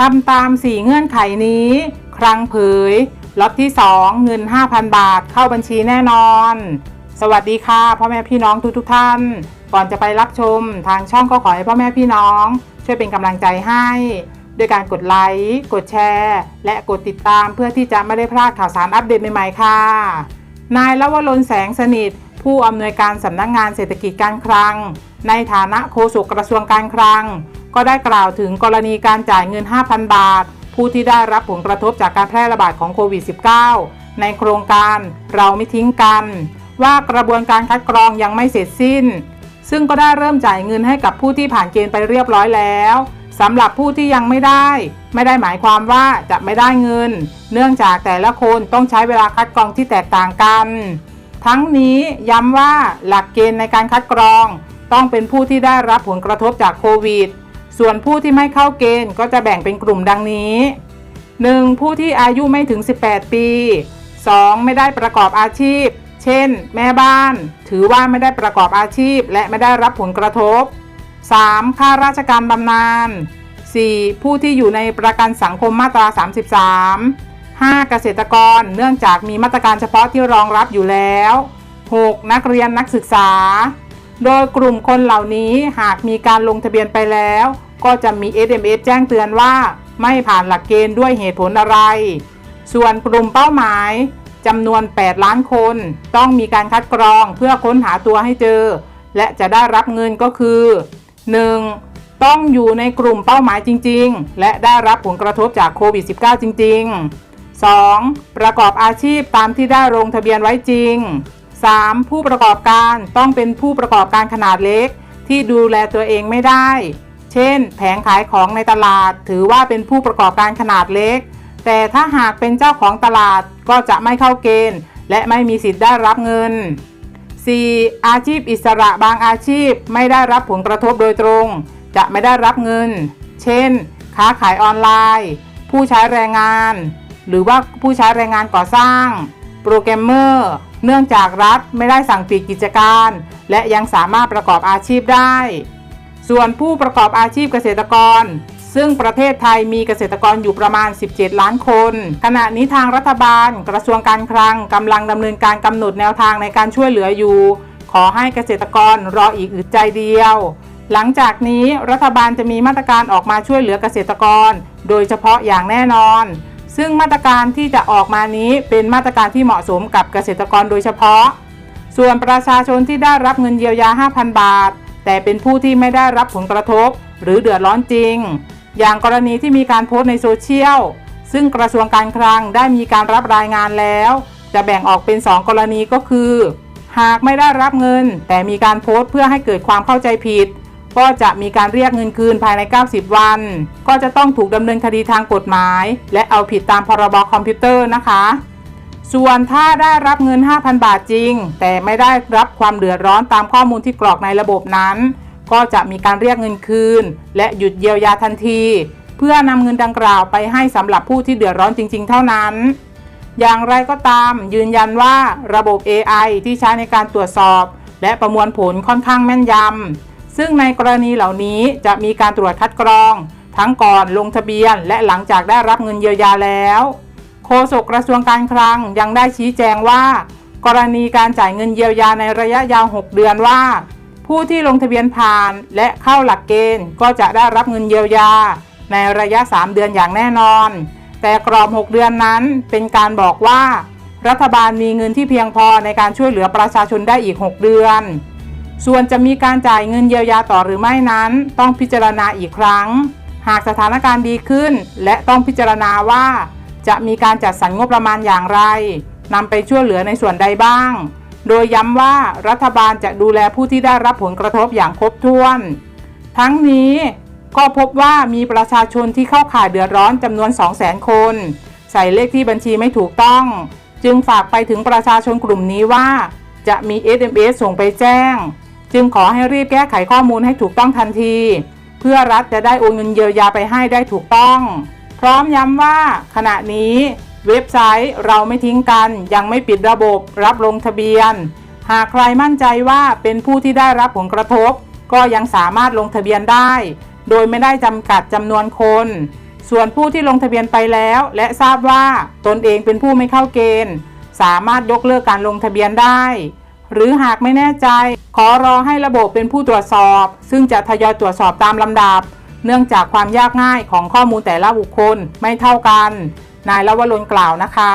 ทำตาม 4 เงื่อนไขนี้ ครั้งเผยล็อตที่ 2 เงิน 5,000 บาทเข้าบัญชีแน่นอน สวัสดีค่ะพ่อแม่พี่น้องทุกทุกท่าน ก่อนจะไปรับชมทางช่องก็ขอให้พ่อแม่พี่น้อง ช่วยเป็นกำลังใจให้ด้วยการกดไลค์ กดแชร์ และกดติดตามเพื่อที่จะไม่ได้พลาดข่าวสารอัปเดตใหม่ๆค่ะ นายลวรนแสงสนิท ผู้อำนวยการสำนักงงานเศรษฐกิจการคลัง ในฐานะโฆษกกระทรวงการคลัง ก็ได้กล่าวถึงกรณีการจ่ายเงิน 5,000 บาท ผู้ที่ได้รับผลกระทบจากการแพร่ระบาดของโควิด -19 ในโครงการเราไม่ทิ้งกัน ว่ากระบวนการคัดกรองยังไม่เสร็จสิ้น ซึ่งก็ได้เริ่มจ่ายเงินให้กับผู้ที่ผ่านเกณฑ์ไปเรียบร้อยแล้วสำหรับผู้ที่ยังไม่ได้ ไม่ได้หมายความว่าจะไม่ได้เงิน เนื่องจากแต่ละคนต้องใช้เวลาคัดกรองที่แตกต่างกัน ทั้งนี้ย้ำว่าหลักเกณฑ์ในการคัดกรอง ต้องเป็นผู้ที่ได้รับผลกระทบจากโควิด ส่วนผู้ที่ไม่เข้าเกณฑ์ก็จะแบ่งเป็นกลุ่มดังนี้ 1. ผู้ที่อายุไม่ถึง 18 ปี 2. ไม่ได้ประกอบอาชีพ เช่น แม่บ้าน ถือว่าไม่ได้ประกอบอาชีพ และไม่ได้รับผลกระทบ 3. ข้าราชการบำนาญ 4. ผู้ที่อยู่ในประกันสังคมมาตรา 33 5. เกษตรกรเนื่องจากมีมาตรการเฉพาะที่รองรับอยู่แล้ว 6. นักเรียนนักศึกษา โดยกลุ่มคนเหล่านี้หากมีการลงทะเบียนไปแล้ว ก็จะมี SMS แจ้งเตือนว่า ไม่ผ่านหลักเกณฑ์ด้วยเหตุผลอะไร ส่วนกลุ่มเป้าหมายจำนวน 8 ล้านคน ต้องมีการคัดกรองเพื่อค้นหาตัวให้เจอ และจะได้รับเงินก็คือ 1. ต้องอยู่ในกลุ่มเป้าหมายจริง ๆ และได้รับผลกระทบจากโควิด -19 จริง ๆ 2. ประกอบอาชีพตามที่ได้ลงทะเบียนไว้จริง 3. ผู้ประกอบการต้องเป็นผู้ประกอบการขนาดเล็ก ที่ดูแลตัวเองไม่ได้ เช่น แผงขายของในตลาด ถือว่าเป็นผู้ประกอบการขนาดเล็ก แต่ถ้าหากเป็นเจ้าของตลาดก็จะไม่เข้าเกณฑ์ และไม่มีสิทธิ์ได้รับเงิน 4. อาชีพอิสระบางอาชีพไม่ได้รับผลกระทบโดยตรง จะไม่ได้รับเงิน เช่น ค้าขายออนไลน์ ผู้ใช้แรงงาน หรือว่าผู้ใช้แรงงานก่อสร้าง โปรแกรมเมอร์ เนื่องจากรัฐไม่ได้สั่งปิดกิจการ และยังสามารถประกอบอาชีพได้ ส่วนผู้ประกอบอาชีพเกษตรกร ซึ่งประเทศไทยมีเกษตรกรอยู่ประมาณ 17 ล้านคน ขณะนี้ทางรัฐบาล กระทรวงการคลังกำลังดำเนินการกำหนดแนวทางในการช่วยเหลืออยู่ ขอให้เกษตรกรรออีกอึดใจเดียว หลังจากนี้รัฐบาลจะมีมาตรการออกมาช่วยเหลือเกษตรกร โดยเฉพาะอย่างแน่นอน ซึ่งมาตรการที่จะออกมานี้เป็นมาตรการที่เหมาะสมกับเกษตรกรโดยเฉพาะ ส่วนประชาชนที่ได้รับเงินเยียวยา 5,000 บาท แต่เป็นผู้ที่ไม่ได้รับผลกระทบ หรือเดือดร้อนจริง อย่างกรณีที่มีการโพสต์ในโซเชียล ซึ่งกระทรวงการคลังได้มีการรับรายงานแล้ว จะแบ่งออกเป็น 2 กรณีก็คือ หากไม่ได้รับเงิน แต่มีการโพสต์เพื่อให้เกิดความเข้าใจผิด ก็จะมีการเรียกเงินคืนภายใน 90 วัน ก็จะต้องถูกดำเนินคดีทางกฎหมาย และเอาผิดตามพรบคอมพิวเตอร์นะคะ ส่วนถ้าได้รับเงิน 5,000 บาทจริง แต่ไม่ได้รับความเดือดร้อนตามข้อมูลที่กรอกในระบบนั้น ก็จะมีการเรียกเงินคืน และหยุดเยียวยาทันที เพื่อนำเงินดังกล่าวไปให้สำหรับผู้ที่เดือดร้อนจริง ๆ เท่านั้น อย่างไรก็ตามยืนยันว่าระบบ AI ที่ใช้ในการตรวจสอบ และประมวลผลค่อนข้างแม่นยำซึ่งในกรณีเหล่านี้จะมีการตรวจคัดกรอง ทั้งก่อนลงทะเบียน และหลังจากได้รับเงินเยียวยาแล้ว โฆษกกระทรวงการคลังยังได้ชี้แจงว่า กรณีการจ่ายเงินเยียวยาในระยะยาว 6 เดือนว่า ผู้ที่ลงทะเบียนผ่านและเข้าหลักเกณฑ์ก็จะได้รับเงินเยียวยา ในระยะ 3 เดือนอย่างแน่นอน แต่กรอบ 6 เดือนนั้นเป็นการบอกว่า รัฐบาลมีเงินที่เพียงพอในการช่วยเหลือประชาชนได้อีก 6 เดือน ส่วนจะมีการจ่ายเงินเยียวยาต่อหรือไม่นั้น ต้องพิจารณาอีกครั้ง หากสถานการณ์ดีขึ้น และต้องพิจารณาว่า จะมีการจัดสรรงบประมาณอย่างไรนำไปช่วยเหลือในส่วนใดบ้าง โดยย้ำว่ารัฐบาลจะดูแลผู้ที่ได้รับผลกระทบอย่างครบถ้วน ทั้งนี้ก็พบว่ามีประชาชนที่เข้าข่ายเดือดร้อนจำนวน 200,000 คน ใส่เลขที่บัญชีไม่ถูกต้อง จึงฝากไปถึงประชาชนกลุ่มนี้ว่า จะมี SMS ส่งไปแจ้ง จึงขอให้รีบแก้ไขข้อมูลให้ถูกต้องทันที เพื่อรัฐจะได้โอนเงินเยียวยาไปให้ได้ถูกต้อง พร้อมย้ำว่าขณะนี้เว็บไซต์เราไม่ทิ้งกันยังไม่ปิดระบบรับลงทะเบียน หากใครมั่นใจว่าเป็นผู้ที่ได้รับผลกระทบ ก็ยังสามารถลงทะเบียนได้ โดยไม่ได้จำกัดจำนวนคน ส่วนผู้ที่ลงทะเบียนไปแล้ว และทราบว่าตนเองเป็นผู้ไม่เข้าเกณฑ์ สามารถยกเลิกการลงทะเบียนได้ หรือหากไม่แน่ใจ ขอรอให้ระบบเป็นผู้ตรวจสอบ ซึ่งจะทยอยตรวจสอบตามลำดับ เนื่องจากความยากง่ายของข้อมูลแต่ละบุคคลไม่เท่ากัน นายละวรนกล่าวนะคะ